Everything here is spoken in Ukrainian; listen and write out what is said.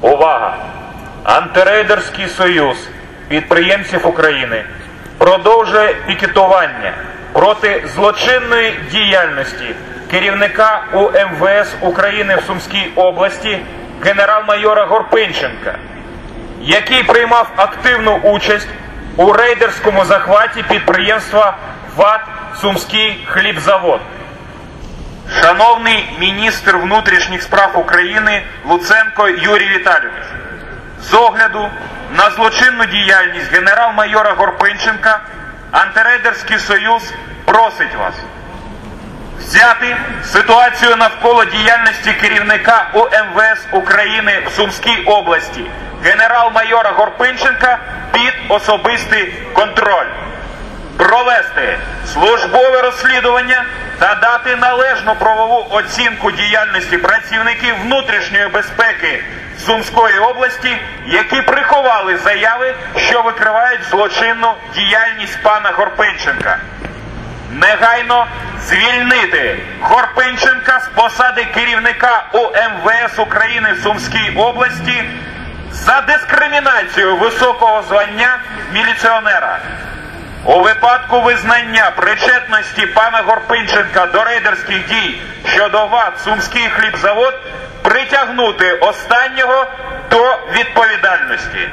Увага! Антирейдерський союз підприємців України продовжує пікетування проти злочинної діяльності керівника УМВС України в Сумській області генерал-майора Горпинченка, який приймав активну участь у рейдерському захваті підприємства ВАТ Сумський хлібзавод. Шановний міністр внутрішніх справ України Луценко Юрій Віталійович, з огляду на злочинну діяльність генерал-майора Горпинченка, антирейдерський союз просить вас взяти ситуацію навколо діяльності керівника УМВС України в Сумській області генерал-майора Горпинченка під особистий контроль. Провести службове розслідування та дати належну правову оцінку діяльності працівників внутрішньої безпеки Сумської області, які приховали заяви, що викривають злочинну діяльність пана Горпинченка. Негайно звільнити Горпинченка з посади керівника УМВС України в Сумській області за дискримінацію високого звання міліціонера. У випадку визнання причетності пана Горпинченка до рейдерських дій щодо ВАД Сумський хлібзавод притягнути останнього до відповідальності.